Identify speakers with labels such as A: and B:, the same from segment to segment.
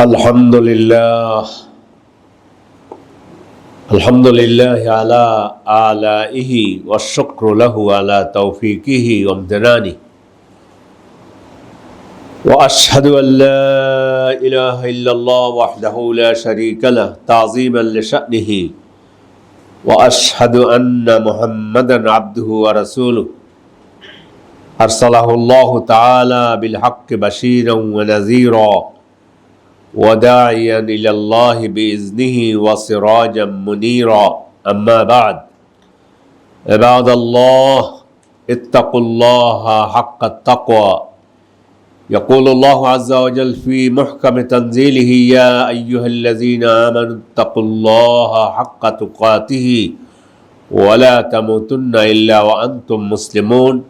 A: الحمد لله الحمد لله على آلائه والشكر له على توفيقه وامتنانه. وأشهد أن لا إله إلا الله وحده لا شريك له تعظيما لشأنه. وأشهد أن محمدا عبده ورسوله. أرسله الله تعالى بالحق بشيرا ونذيرا. وداعيا إلى الله بإذنه وسراجا منيرا. أما بعد عباد الله اتقوا الله حق التقوى. يقول الله عز وجل في محكم تنزيله يا أيها الذين آمنوا اتقوا الله حق تقاته ولا تموتن إلا وأنتم مسلمون.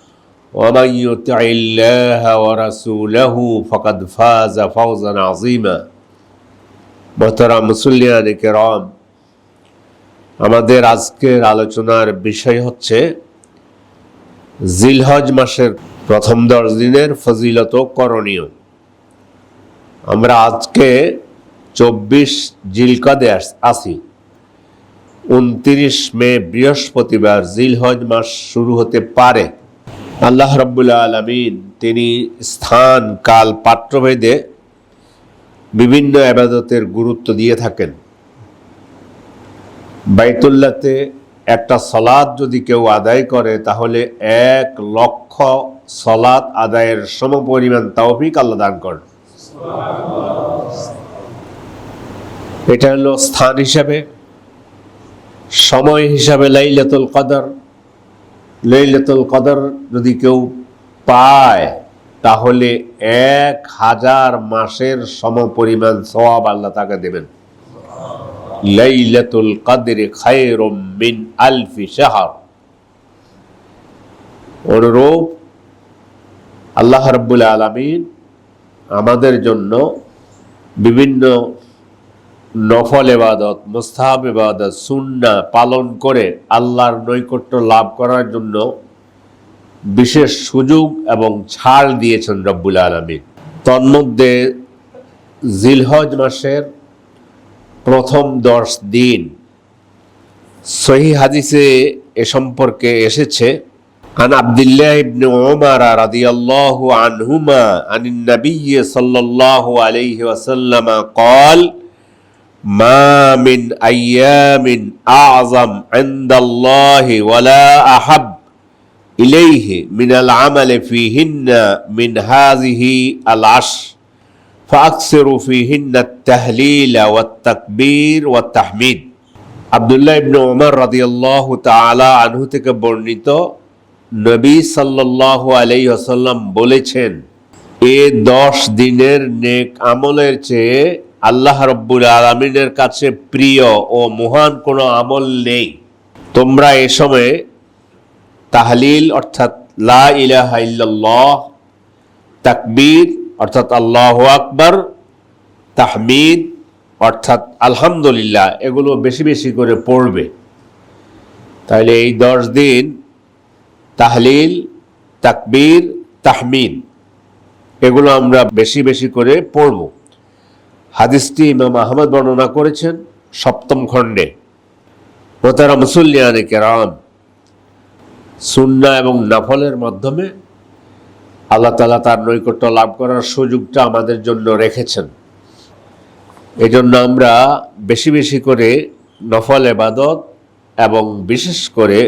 A: ومن يطع الله ورسوله فقد فاز فوزا عظيما মোহতারাম মুসল্লিয়ান কেরাম আমাদের আজকের আলোচনার বিষয় হচ্ছে জিলহজ মাসের প্রথম দশ দিনের ফজিলত ও করণীয় আমরা আজকে চব্বিশ জিলকাদে আস- আছি উনত্রিশ মে বৃহস্পতিবার জিলহজ মাস শুরু হতে পারে আল্লাহ রব্বুল্লা আলমিন তিনি স্থান, কাল, পাত্রভেদে বিভিন্ন আবাদতের গুরুত্ব দিয়ে থাকেন। বাইতুল্লাতে একটা সলাদ যদি কেউ আদায় করে, তাহলে এক লক্ষ সলাদ আদায়ের সম সমপরিমাণ তাওফিক আল্লাহ দান করেন। এটা হলো স্থান হিসাবে, সময় হিসাবে লাইলাতুল কদর লাইলাতুল কদর যদি কেউ পায়, তাহলে এক হাজার মাসের সমপরিমাণ সওয়াব আল্লাহ তাকে দেবেন। লাইলাতুল কদরে খায়রুম মিন আলফি শাহর। অনুরূপ আল্লাহ রাব্বুল আলামিন আমাদের জন্য বিভিন্ন নফল এবাদত মুস্তাহাব এবাদত সুন্না পালন করে আল্লাহর নৈকট্য লাভ করার জন্য বিশেষ সুযোগ এবং ছাড় দিয়েছেন রব্বুল আলমিন তন্মধ্যে জিলহজ মাসের প্রথম দশ দিন সহি হাদিসে এ সম্পর্কে এসেছে عن عبد الله بن عمر رضي الله عنهما عن النبي صلى الله عليه وسلم قال ما من أيام أعظم عند الله ولا أحب إليه من العمل فيهن من هذه العشر فأكثروا فيهن التهليل والتكبير والتحميد আবদুল্লাহ ইবনে ওমর রাদিয়াল্লাহু তাআলা আনহু থেকে বর্ণিত নবী সাল্লাল্লাহু আলাইহি ওয়াসাল্লাম বলেছেন এ দশ দিনের নেক আমলের চেয়ে আল্লাহ রব্বুল আলমিনের কাছে প্রিয় ও মহান কোনো আমল নেই। তোমরা এ সময়ে তাহলিল অর্থাৎ লা ইলাহা তাকবীর অর্থাৎ আল্লাহ আকবর, তাহমিদ অর্থাৎ আলহামদুলিল্লাহ এগুলো বেশি বেশি করে পড়বে। তাহলে এই দশ দিন তাহলিল, তাকবীর, তাহমিদ এগুলো আমরা বেশি বেশি করে পড়ব। হাদিসটি ইমাম আহমদ বর্ণনা করেছেন সপ্তম খণ্ডে। মোতারা মুসল্লিয়ানে কেরাম সুন্না এবং নাফলের মাধ্যমে আল্লাহ তালা তার নৈকট্য লাভ করার সুযোগটা আমাদের জন্য রেখেছেন। এজন্য আমরা বেশি বেশি করে নফল এবাদত এবং বিশেষ করে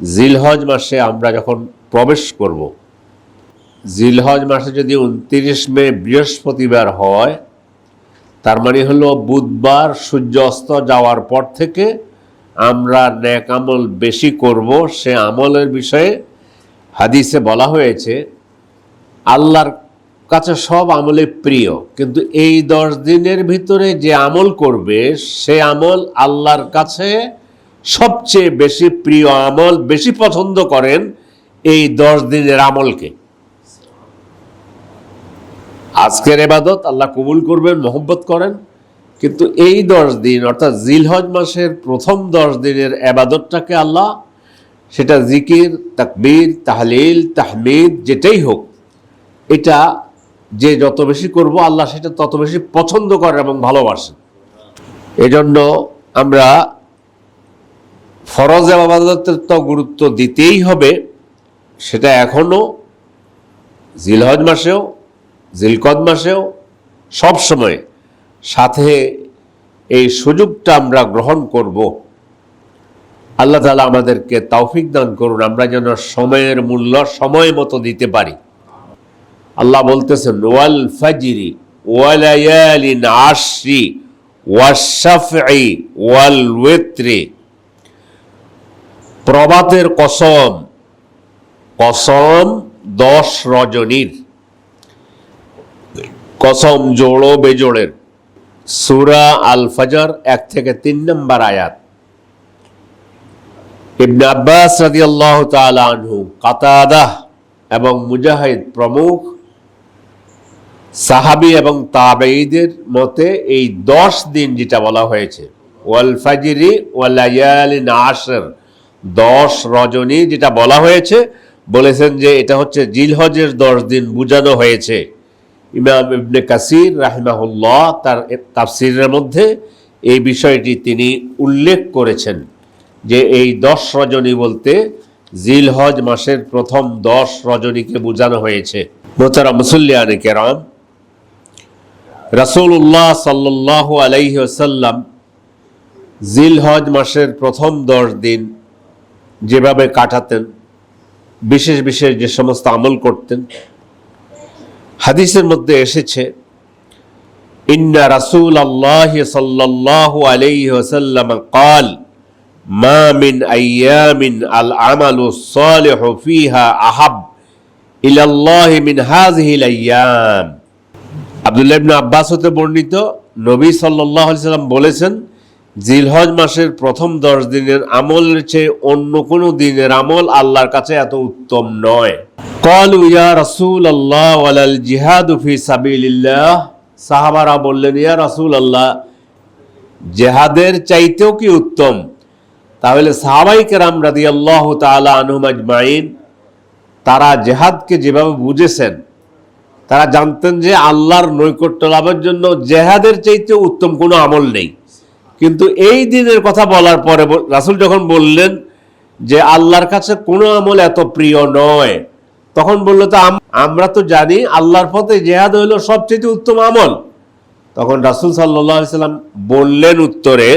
A: জিলহজ মাসে আমরা যখন প্রবেশ করব, জিলহজ মাসে যদি উনত্রিশ মে বৃহস্পতিবার হয় তার মানে হলো বুধবার সূর্য অস্ত যাওয়ার পর থেকে আমরা ন্যাক আমল বেশি করব। সে আমলের বিষয়ে হাদিসে বলা হয়েছে, আল্লাহর কাছে সব আমলে প্রিয়, কিন্তু এই দশ দিনের ভিতরে যে আমল করবে, সে আমল আল্লাহর কাছে সবচেয়ে বেশি প্রিয় আমল, বেশি পছন্দ করেন এই দশ দিনের আমলকে। আজকের এবাদত আল্লাহ কবুল করবেন, মোহব্বত করেন। কিন্তু এই দশ দিন, অর্থাৎ জিলহজ মাসের প্রথম দশ দিনের এবাদতটাকে আল্লাহ, সেটা জিকির, তাকবীর, তাহলিল, তাহমিদ, যেটাই হোক, এটা যে যত বেশি করব আল্লাহ সেটা তত বেশি পছন্দ করেন এবং ভালোবাসেন। এজন্য আমরা ফরজ আবাদতের তো গুরুত্ব দিতেই হবে, সেটা এখনও জিলহজ মাসেও জিলকদ মাসেও সব সময় সাথে এই সুযোগটা আমরা গ্রহণ করব। আল্লাহ তালা আমাদেরকে তৌফিক দান করুন, আমরা যেন সময়ের মূল্য সময় মতো দিতে পারি। আল্লাহ বলতেছেন, ওয়াল ফাজিরি ওয়ালায়ালিন আশরি ওয়াশাফি ওয়াল ওয়েত্রে প্রবাতের কসম কসম দশ রজনীর। কসম জোড়ো বেজোড়ের। সুরা আল ফজর এক থেকে তিন নম্বর আয়াত। ইবনে আব্বাস রাদিয়াল্লাহু তাআলা আনহু, কাতাদাহ এবং মুজাহিদ প্রমুখ সাহাবি এবং তাবেঈদের মতে এই দশ দিন যেটা বলা হয়েছে ওয়াল ফাজরি ওয়ালায়ালিন আশর দশ রজনী যেটা বলা হয়েছে, বলেছেন যে এটা হচ্ছে জিলহজের দশ দিন বুঝানো হয়েছে। ইমাম ইবনে কাসির রাহিমাহুল্লাহ তার তাফসিরের মধ্যে এই বিষয়টি তিনি উল্লেখ করেছেন যে এই দশ রজনী বলতে জিলহজ মাসের প্রথম দশ রজনীকে বোঝানো হয়েছে। মোতারা মুসল্লিয়ান কেরাম, রাসূলুল্লাহ সাল্লাহ আলাইহি ওসাল্লাম জিলহজ মাসের প্রথম দশ দিন যেভাবে কাটাতেন, বিশেষ বিশেষ যে সমস্ত আমল করতেন হাদিসের মধ্যে এসেছে, ইন্না রাসুল আল্লাহ সাল্লাহ আলাইসাল্লাম কাল, মা মিন আইয়ামিন আল আমালু সালেহ ফিহা আহাব ইলাল্লাহ মিন হাজহিল আইয়াম। আবদুল্লাহ ইবনে আব্বাস হতে বর্ণিত, নবী সাল্লাহ সাল্লাম বলেছেন, জিলহজ মাসের প্রথম দশ দিনের আমলের চেয়ে অন্য কোনো দিনের আমল আল্লাহর কাছে এত উত্তম নয়। কল ইয়া রাসূল আল্লাহ ওয়ালাল জিহাদ ফি সাবিলিল্লাহ সাহাবারা বললেন, ইয়া রাসূল আল্লাহ জেহাদের চাইতেও কি উত্তম? তাহলে সাহাবাই কেরাম রাদি আল্লাহ তালা আনহুম আজমাইন, তারা জেহাদকে যেভাবে বুঝেছেন, তারা জানতেন যে আল্লাহর নৈকট্য লাভের জন্য জেহাদের চাইতে উত্তম কোনো আমল নেই। কিন্তু এই দিনের কথা বলার পরে রাসূল যখন বললেন যে আল্লাহর কাছে কোনো আমল এত প্রিয় নয় তখন বলল, তো আমরা তো জানি আল্লাহর পথে জেহাদ হইল সবচেয়ে উত্তম আমল। তখন রাসূল সাল্লাহ সাল্লাম বললেন উত্তরে,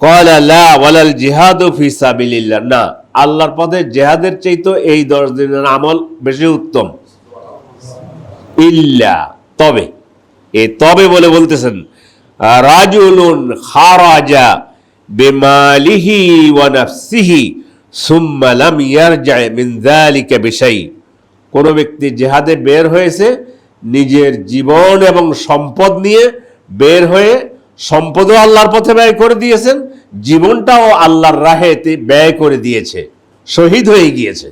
A: কয়লা লা ওয়ালাল জিহাদু ফি না, আল্লাহর পথে জেহাদের চাইতো এই দশ দিনের আমল বেশি উত্তম। ইল্লা, তবে। এ তবে বলে বলতেছেন, রাজুলুন খারাজা বিমালিহি ওয়া নাফসিহি সুম্মা লাম ইয়ারজা মিন যালিকা বিশাই। কোন ব্যক্তি জেহাদে বের হয়েছে, নিজের জীবন এবং সম্পদ নিয়ে বের হয়ে সম্পদও আল্লাহর পথে ব্যয় করে দিয়েছেন, জীবনটাও আল্লাহর রাহে ব্যয় করে দিয়েছে, শহীদ হয়ে গিয়েছে।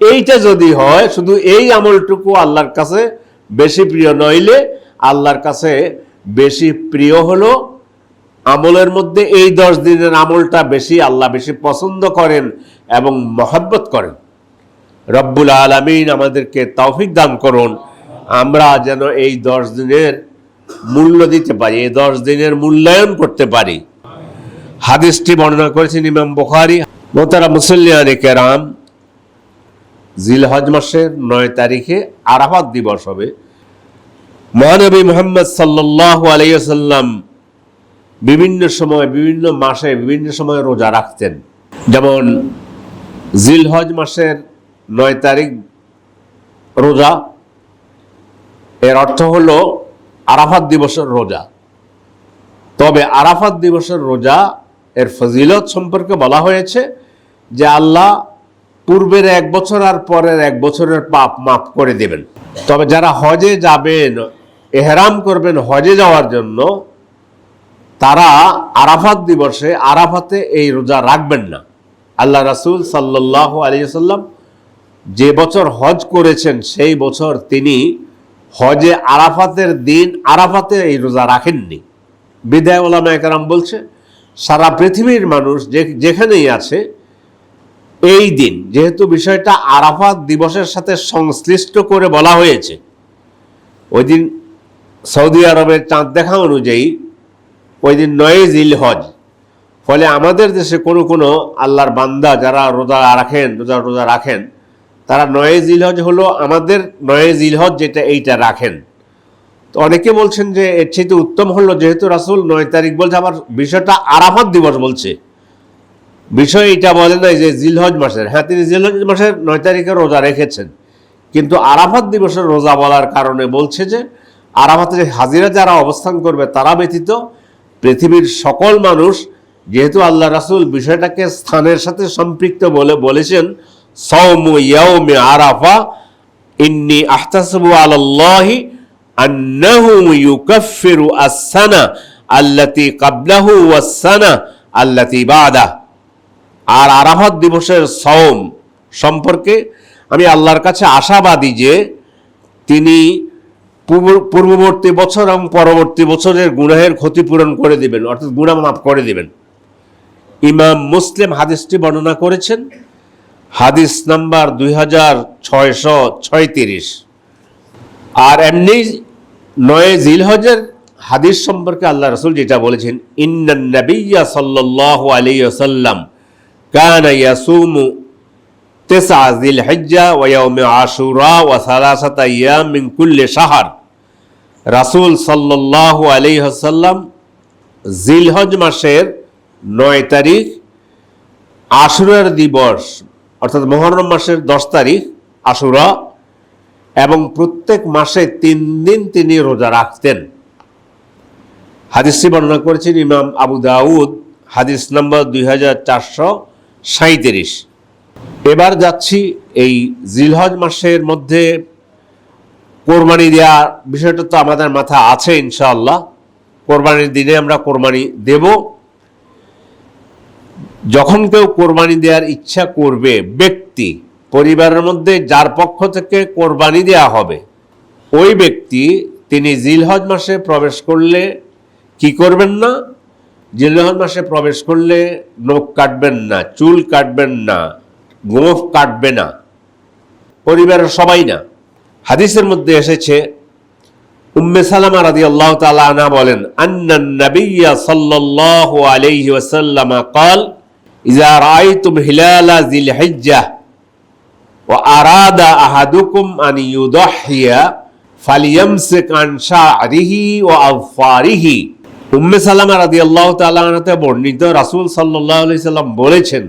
A: এইটা যদি হয়, শুধু এই আমলটুকু আল্লাহর কাছে বেশি প্রিয় নইলে, আল্লাহর কাছে বেশি প্রিয় হলো আমলের মধ্যে এই দশ দিনের আমলটা বেশি আল্লাহ বেশি পছন্দ করেন এবং মহব্বত করেন। রব্বুল আলমিন আমাদেরকে তৌফিক দান করুন। আমরা যেন এই দশ দিনের মূল্য দিতে পারি, এই দশ দিনের মূল্যায়ন করতে পারি। হাদিসটি বর্ণনা করেছেন ইমাম বুখারি। মোতারা মুসল্লিয়ানে কেরাম, জিলহজ মাসের নয় তারিখে আরাফাত দিবস হবে। মহানবী মোহাম্মদ সাল্লাহ আলাইসাল্লাম বিভিন্ন সময়, বিভিন্ন মাসে, বিভিন্ন সময় রোজা রাখতেন। যেমন জিলহজ মাসের নয় তারিখ রোজা। এর অর্থ হলো আরাফাত দিবসের রোজা। তবে আরাফাত দিবসের রোজা এর ফজিলত সম্পর্কে বলা হয়েছে যে আল্লাহ পূর্বের এক বছর আর পরের এক বছরের পাপ মাফ করে দেবেন। তবে যারা হজে যাবেন, এহরাম করবেন হজে যাওয়ার জন্য, তারা আরাফাত দিবসে আরাফাতে এই রোজা রাখবেন না। আল্লাহ রাসূল সাল্লাহ আলিয়াল্লাম যে বছর হজ করেছেন, সেই বছর তিনি হজে আরাফাতের দিন, আরাফাতে এই রোজা রাখেননি। বিদায় ওলামা একরাম বলছে, সারা পৃথিবীর মানুষ যে, যেখানেই আছে, এই দিন, যেহেতু বিষয়টা আরাফাত দিবসের সাথে সংশ্লিষ্ট করে বলা হয়েছে, ওই দিন সৌদি আরবের চাঁদ দেখা অনুযায়ী ওই দিন নয় জিল হজ। ফলে আমাদের দেশে কোনো কোনো আল্লাহর বান্দা যারা রোজা রাখেন, রোজা রোজা রাখেন তারা নয় জিলহজ হলো আমাদের নয় জিলহজ যেটা এইটা রাখেন। তো অনেকে বলছেন যে এর চেয়ে উত্তম হলো যেহেতু রাসুল নয় তারিখ বলছে, আবার বিষয়টা আরাফাত দিবস বলছে। বিষয় এটা বলে নাই যে জিলহজ মাসের। হ্যাঁ তিনি জিলহজ মাসের নয় তারিখে রোজা রেখেছেন। কিন্তু আরাফাত দিবসের রোজা বলার কারণে বলছে যে আরাফাতে যে হাজিরা যারা অবস্থান করবে তারা ব্যতীত পৃথিবীর সকল মানুষ, যেহেতু আল্লাহ রাসুল বিষয়টাকে স্থানের সাথে সম্পৃক্ত বলে বলেছেন সৌমু ইয়াউমে আরাফা, ইন্নি আহতাসবু আলাল্লাহি আন্নাহু ইউকাফিরু আস-সানা আল্লাতি কাবলাহু ওয়াস-সানা আল্লাতি বাদা। আর আরাফাত দিবসের সওম সম্পর্কে আমি আল্লাহর কাছে আশাবাদী যে তিনি পূর্ব- পূর্ববর্তী বছর এবং পরবর্তী বছরের গুনাহের ক্ষতিপূরণ করে দিবেন, অর্থাৎ গুনাহ মাফ করে দিবেন। ইমাম মুসলিম হাদিসটি বর্ণনা করেছেন। হাদিস নাম্বার দুই হাজার ছয়শো ছয়ত্রিশ। আর এমনি নয় জিলহজের হাদিস সম্পর্কে আল্লাহ রসুল যেটা বলেছেন, ইন্নান নবিয়্যা সাল্লাল্লাহু আলাইহি ওয়াসাল্লাম কানা ইয়াসুমু তেসা জিল হজ্জা ওয়া ইয়াউমে আশুরা ওয়া সালাসাতা আইয়াম মিন কুল্লি শাহর। রাসূল সাল্লাল্লাহু আলাইহি ওয়াসাল্লাম জিলহজ মাসের নয় তারিখ আশুরার দিবস অর্থাৎ মহরম মাসের দশ তারিখ, আশুরা, এবং প্রত্যেক মাসে তিন দিন তিনি রোজা রাখতেন। হাদিসটি বর্ণনা করেছেন ইমাম আবু দাউদ, হাদিস নম্বর দুই হাজার চারশো এবার যাচ্ছি এই জিলহজ মাসের মধ্যে কোরবানি দেওয়া বিষয়টা তো আমাদের মাথা আছে ইনশাআল্লাহ। কোরবানির দিনে আমরা কোরবানি দেব। যখন কেউ কোরবানি দেওয়ার ইচ্ছা করবে, ব্যক্তি, পরিবারের মধ্যে যার পক্ষ থেকে কোরবানি দেওয়া হবে, ওই ব্যক্তি তিনি জিলহজ মাসে প্রবেশ করলে কি করবেন না? জিলহজ মাসে প্রবেশ করলে নখ কাটবেন না, চুল কাটবেন না, গোফ কাটবে না, পরিবারের সবাই না। হাদিসের মধ্যে এসেছে, উম্মে সালামা রাদি আল্লাহ তালা আনা বলেন আন্নান নবিয়্যা সাল্লাল্লাহু আলাইহি ওয়াসাল্লাম ইজা হিলালা ও আরাদা আহাদুকুম ও আফারিহি তাআলা বর্ণিত রাসূল সাল্লাম বলেছেন,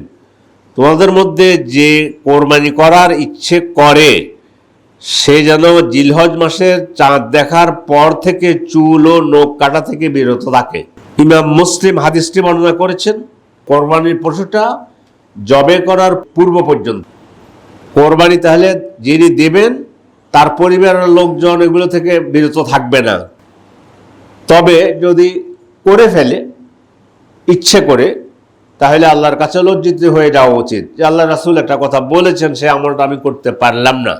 A: তোমাদের মধ্যে যে কোরবানি করার ইচ্ছে করে, সে যেন জিলহজ মাসের চাঁদ দেখার পর থেকে চুল ও নোখ কাটা থেকে বিরত থাকে। ইমাম মুসলিম হাদিসটি বর্ণনা করেছেন কোরবানির পশুটা জবে করার পূর্ব পর্যন্ত। কোরবানি তাহলে যিনি দেবেন, তার পরিবারের লোকজন এগুলো থেকে বিরত থাকবে না। তবে যদি করে ফেলে, ইচ্ছে করে, তাহলে আল্লাহর কাছে লজ্জিত হয়ে যাওয়া উচিত যে আল্লাহ রাসুল একটা কথা বলেছেন, সে আমলটা আমি করতে পারলাম না।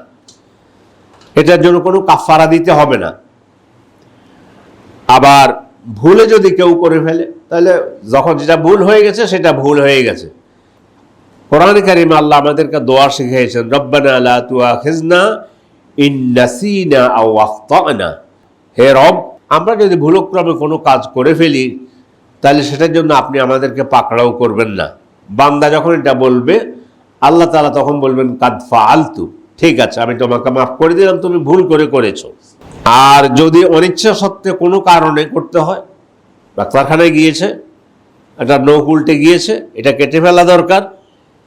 A: এটার জন্য কোনো কাফারা দিতে হবে না। আবার ভুলে যদি কেউ করে ফেলে, তাহলে যখন যেটা ভুল হয়ে গেছে, সেটা ভুল হয়ে গেছে। কোরআন কারিমে আল্লাহ আমাদেরকে দোয়া শিখিয়েছেন, রব্বানা লা তুআখিজনা ইন নাসিনা আও আখতানা। হে রব, আমরা যদি ভুলক্রমে কোনো কাজ করে ফেলি, তাহলে সেটার জন্য আপনি আমাদেরকে পাকড়াও করবেন না। বান্দা যখন এটা বলবে, আল্লাহ তালা তখন বলবেন কাদফা আলতু ঠিক আছে, আমি তোমাকে মাফ করে দিলাম, তুমি ভুল করে করেছ। আর যদি অনিচ্ছা সত্ত্বে কোনো কারণে করতে হয়, ডাক্তারখানায় গিয়েছে, একটা নখ উল্টে গিয়েছে, এটা কেটে ফেলা দরকার,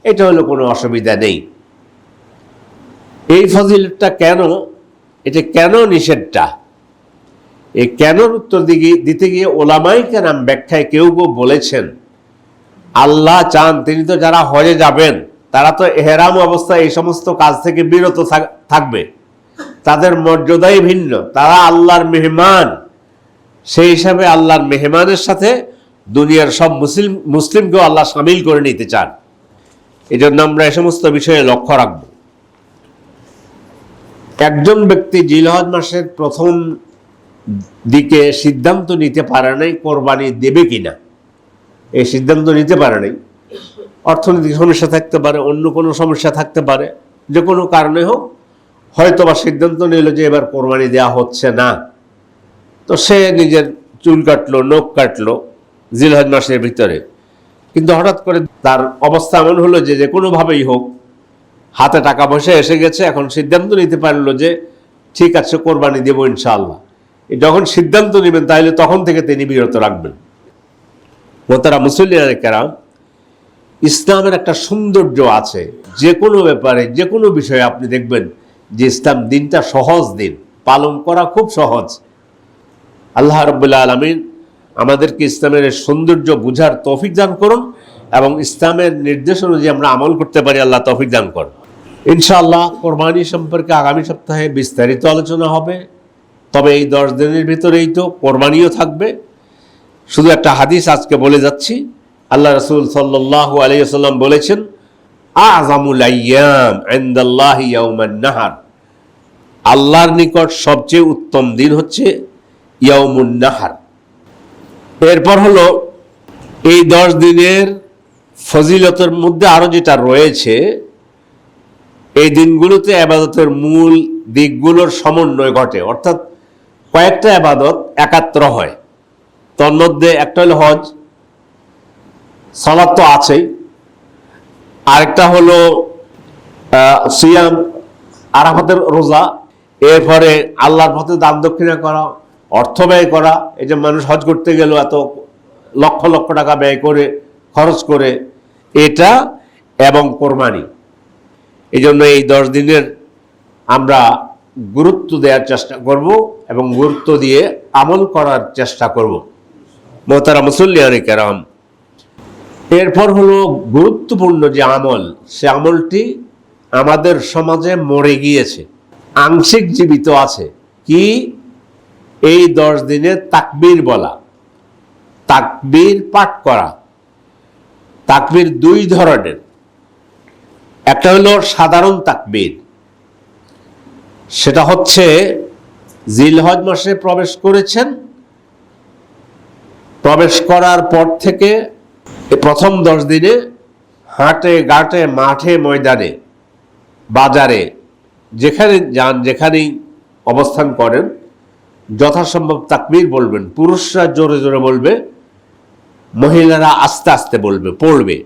A: এটা হলো কোনো অসুবিধা নেই। এই ফজিলতটা কেন, এটা কেন নিষেধটা? এই কেনর উত্তর দিকে দিতে গিয়ে ওলামাই কেনাম ব্যাখ্যায় কেউ কেউ বলেছেন, আল্লাহ চান তিনি তো যারা হজে যাবেন, তারা তো এহেরাম অবস্থায় এই সমস্ত কাজ থেকে বিরত থাকবে। তাদের মর্যাদাই ভিন্ন। তারা আল্লাহর মেহমান। সেই হিসাবে আল্লাহর মেহমানের সাথে দুনিয়ার সব মুসলিম, মুসলিমকেও আল্লাহ সামিল করে নিতে চান। এই জন্য আমরা এই সমস্ত বিষয়ে লক্ষ্য রাখব। একজন ব্যক্তি জিলহজ মাসের প্রথম দিকে সিদ্ধান্ত নিতে পারে নাই কোরবানি দেবে কিনা। এই সিদ্ধান্ত নিতে পারে নাই। অর্থনৈতিক সমস্যা থাকতে পারে, অন্য কোনো সমস্যা থাকতে পারে, যে কোনো কারণে হোক হয়তো বা সিদ্ধান্ত নিল যে এবার কোরবানি দেওয়া হচ্ছে না। তো সে নিজের চুল কাটলো, নখ কাটলো জিলহজ মাসের ভিতরে। কিন্তু হঠাৎ করে তার অবস্থা এমন হলো যে যে কোনোভাবেই হোক, হাতে টাকা পয়সা এসে গেছে, এখন সিদ্ধান্ত নিতে পারল যে ঠিক আছে, কোরবানি দেবো ইনশাআল্লাহ। যখন সিদ্ধান্ত নেবেন, তাহলে তখন থেকে তিনি বিরত রাখবেন। মোতারা মুসল্লিয়ান কেরাম, ইসলামের একটা সৌন্দর্য আছে। যে কোনো ব্যাপারে, যে কোনো বিষয়ে আপনি দেখবেন যে ইসলাম দিনটা সহজ দিন, পালন করা খুব সহজ। আল্লাহ রব্বুল্লা আলমিন আমাদেরকে ইসলামের সৌন্দর্য বুঝার তৌফিক দান করুন এবং ইসলামের নির্দেশ অনুযায়ী আমরা আমল করতে পারি, আল্লাহ তৌফিক দান করুন। ইনশাআল্লাহ কোরবানি সম্পর্কে আগামী সপ্তাহে বিস্তারিত আলোচনা হবে। তবে এই দশ দিনের ভিতরেই তো কোরবানিও থাকবে। শুধু একটা হাদিস আজকে বলে যাচ্ছি। আল্লাহ রসুল সাল্লাহ আলাইসাল্লাম বলেছেন, আজামুল আয়াম ইয়াউমান নাহার। আল্লাহর নিকট সবচেয়ে উত্তম দিন হচ্ছে ইয়াউমুন নাহার। এরপর হলো এই দশ দিনের ফজিলতের মধ্যে আরও যেটা রয়েছে, এই দিনগুলোতে আবাদতের মূল দিকগুলোর সমন্বয় ঘটে। অর্থাৎ কয়েকটা আবাদত একাত্র হয়। তোর মধ্যে একটা হলো হজ, সালাদ তো আছেই। আরেকটা হলো সিয়াম, আরাফাতের রোজা এরপরে আল্লাহর পথে দান দক্ষিণা করা, অর্থ ব্যয় করা, এই যে মানুষ হজ করতে গেল এত লক্ষ লক্ষ টাকা ব্যয় করে, খরচ করে, এটা এবং কোরবানি। এই জন্য এই দশ দিনের আমরা গুরুত্ব দেওয়ার চেষ্টা করব এবং গুরুত্ব দিয়ে আমল করার চেষ্টা করব। মোহতারা মুসল্লিয়ানি কেরাম, এরপর হলো গুরুত্বপূর্ণ যে আমল, সে আমলটি আমাদের সমাজে মরে গিয়েছে। আংশিক জীবিত আছে। কি? এই দশ দিনে তাকবীর বলা। তাকবীর পাঠ করা। তাকবীর দুই ধরনের। একটা হলো সাধারণ তাকবীর। সেটা হচ্ছে, জিলহজ মাসে প্রবেশ করেছেন। প্রবেশ করার পর থেকে প্রথম দশ দিনে হাটে, ঘাটে, মাঠে, ময়দানে, বাজারে যেখানে যান, যেখানেই অবস্থান করেন, যথাসম্ভব তাকবির বলবেন, পুরুষরা জোরে জোরে বলবে, মহিলারা আস্তে আস্তে বলবে, পড়বে।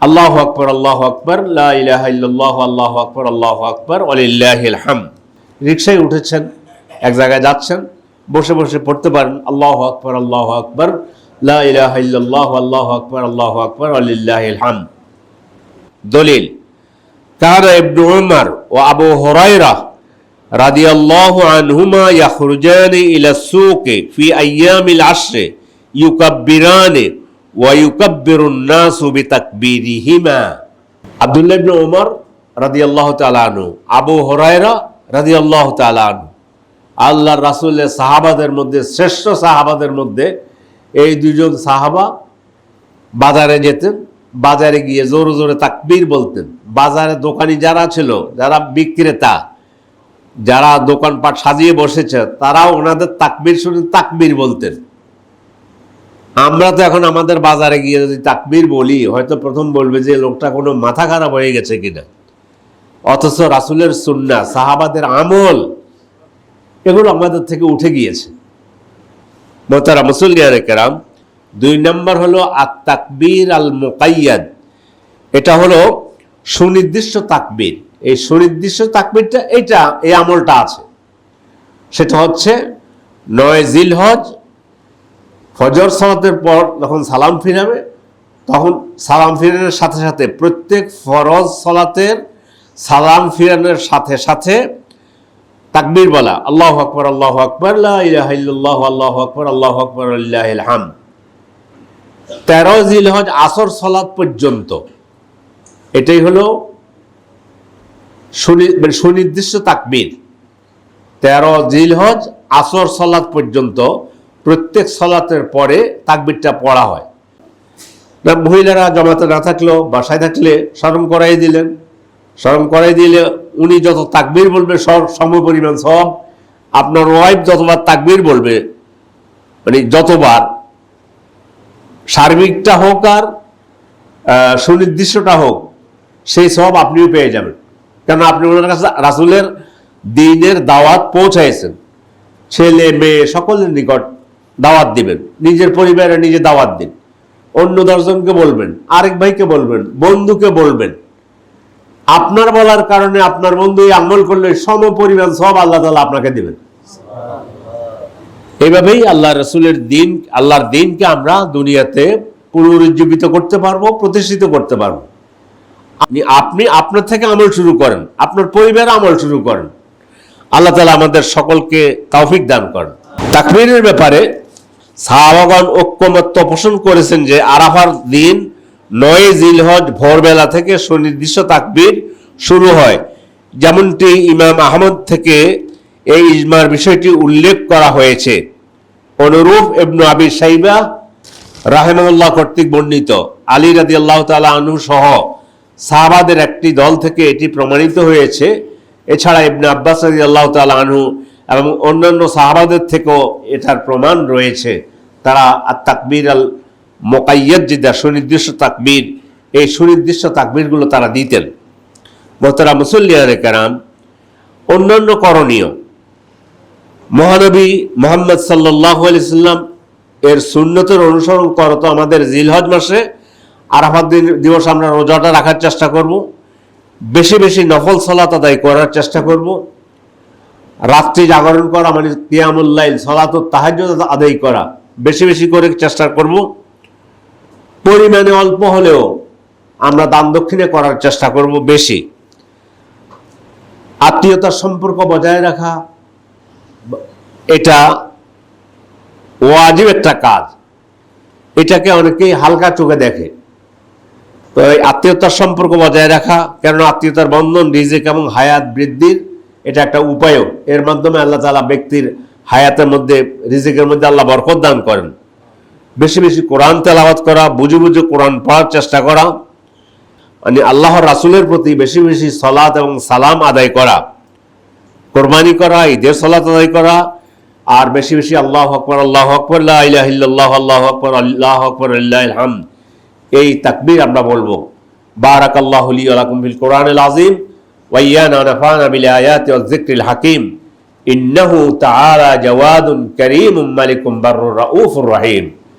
A: আল্লাহ আকবর আল্লাহ আকবর আল্লাহ আল্লাহ আকবর আল্লাহ আকবর আলিল্লাহিল হাম রিক্সায় উঠেছেন, এক জায়গায় যাচ্ছেন, বসে বসে পড়তে পারেন, আল্লাহ আকবর আল্লাহ আকবর আল্লাহ আল্লাহ আকবর আল্লাহ আকবর আলিল্লাহিল হাম দলিল كان ابن عمر وابو هريره رضي الله عنهما يخرجان الى السوق في ايام العشر يكبران ويكبر الناس بتكبيرهما عبد الله بن عمر رضي الله تعالى عنه আবু হরাইরা রাদি আল্লাহ আনহু আল্লাহ রাসূলের সাহাবাদের মধ্যে শ্রেষ্ঠ সাহাবাদের মধ্যে এই দুজন সাহাবা বাজারে যেতেন বাজারে গিয়ে জোরে জোরে তাকবীর বলতেন। বাজারে দোকানি যারা ছিল, যারা বিক্রেতা, যারা দোকানপাট সাজিয়ে বসেছে, তারাও ওনাদের তাকবীর শুনে তাকবীর বলতেন। আমরা তো এখন আমাদের বাজারে গিয়ে যদি তাকবীর বলি, হয়তো প্রথম বলবে যে, লোকটা কোনো মাথা খারাপ হয়ে গেছে কিনা? অথচ রাসূলের সুন্নাহ, সাহাবাদের আমল, এগুলো আমাদের থেকে উঠে গিয়েছে। মোতারা মুসল্লিয়ারে কেরাম দুই নম্বর হলো আত তাকবীর আল মোকাইয়াদ এটা হলো সুনির্দিষ্ট তাকবীর। এই সুনির্দিষ্ট তাকবীরটা, এটা, এই আমলটা আছে। সেটা হচ্ছে নয় জিল হজ ফজর সালাতের পর যখন সালাম ফিরাবে, তখন সালাম ফিরানোর সাথে সাথে প্রত্যেক ফরজ সালাতের সালাম ফিরানোর সাথে সাথে তাকবীর বলা, আল্লাহ আকবর আল্লাহ আকবর আল্লাহ আল্লাহ আকবর আল্লাহ আকবর আল্লাহ হাম তেরো জিলহজ আসর সলাদ পর্যন্ত। এটাই হলো মানে সুনির্দিষ্ট তাকবির। তেরো জিলহজ আসর সলাদ পর্যন্ত প্রত্যেক সলাতের পরে তাকবিরটা পড়া হয়। না, মহিলারা জমাতে না থাকলেও বাসায় থাকলে স্মরণ করাই দিলেন। স্মরণ করাই দিলে উনি যত তাকবির বলবে, সব সম পরিমাণ সব আপনার ওয়াইফ যতবার তাকবির বলবে মানে যতবার সার্বিকটা হোক আর সুনির্দিষ্টটা হোক, সেই সব আপনিও পেয়ে যাবেন। কেন আপনি ওনার কাছে রাসুলের দিনের দাওয়াত পৌঁছাইছেন। ছেলে, মেয়ে, সকলের নিকট দাওয়াত দিবেন। নিজের পরিবারে নিজে দাওয়াত দিন। অন্য দশজনকে বলবেন, আরেক ভাইকে বলবেন, বন্ধুকে বলবেন। আপনার বলার কারণে আপনার বন্ধু এই আমল করলে সম পরিমাণ সব আল্লাহ তালা আপনাকে দিবেন। এইভাবেই আল্লাহ রসুলের দিন, আল্লাহর দিনকে আমরা দুনিয়াতে পুনরুজ্জীবিত করতে পারব, প্রতিষ্ঠিত করতে পারব। আপনি আপনি আপনার থেকে আমল শুরু করেন, আপনার পরিবার আমল শুরু করেন। আল্লাহ তালা আমাদের সকলকে তৌফিক দান করেন। তাকবীরের ব্যাপারে সাহাবাগণ ঐক্যমত্য পোষণ করেছেন যে আরাফার দিন নয় জিলহজ ভোরবেলা থেকে সুনির্দিষ্ট তাকবীর শুরু হয়। যেমনটি ইমাম আহমদ থেকে এই ইজমার বিষয়টি উল্লেখ করা হয়েছে। অনুরূপ ইবনু আবি সাইবা রাহেমুল্লাহ কর্তৃক বর্ণিত। আলী রাদি আল্লাহ তালা আনু সহ সাহাবাদের একটি দল থেকে এটি প্রমাণিত হয়েছে। এছাড়া ইবনে আব্বাস রাদি আল্লাহ তালা আনহু এবং অন্যান্য সাহাবাদের থেকেও এটার প্রমাণ রয়েছে। তারা আর তাকবির আল মোকাইয়ত যেটা সুনির্দিষ্ট তাকবির, এই সুনির্দিষ্ট তাকবিরগুলো তারা দিতেন। মোহতারা মুসল্লিয়ারে কারাম, অন্যান্য করণীয় মহানবী মোহাম্মদ সাল্লাহ সাল্লাম এর সুন্নতের অনুসরণ করো তো আমাদের জিলহজ মাসে। আরাফাত দিবস আমরা রোজাটা রাখার চেষ্টা করব। বেশি বেশি নফল সলাত আদায় করার চেষ্টা করব। রাত্রি জাগরণ করা মানে কিয়ামুল্লাইল সলাত তাহাজ আদায় করা, বেশি বেশি করে চেষ্টা করব। পরিমাণে অল্প হলেও আমরা দান দক্ষিণে করার চেষ্টা করব বেশি। আত্মীয়তার সম্পর্ক বজায় রাখা এটা ওয়াজিব একটা কাজ। এটাকে অনেকেই হালকা চোখে দেখে। তো এই আত্মীয়তার সম্পর্ক বজায় রাখা, কেননা আত্মীয়তার বন্ধন, রিজিক এবং হায়াত বৃদ্ধির এটা একটা উপায়ও। এর মাধ্যমে আল্লাহ তালা ব্যক্তির হায়াতের মধ্যে, রিজিকের মধ্যে আল্লাহ বরকত দান করেন। বেশি বেশি কোরআন তেলাওয়াত করা, বুঝে বুঝে কোরআন পড়ার চেষ্টা করা মানে আল্লাহর রাসুলের প্রতি বেশি বেশি সলাৎ এবং সালাম আদায় করা। কোরবানি করা, ঈদের সলাত আদায় করা, আর বেশি বেশি আল্লাহ আকবর আল্লাহ আকবর আল্লাহ আল্লাহ আকবর আল্লাহ আকবর, আল্লাহ এই তাকবীর আমরা বলব। বারাক আল্লাহ লি আলাকুম ফিল কোরআন আজিম ওয়াইয়ানা নাফানা বিল আয়াতি ওয়াজ যিকরিল হাকিম, ইন্নাহু তাআলা জাওয়াদুন কারীমুম মালিকুম বাররুর রাউফুর রহিম।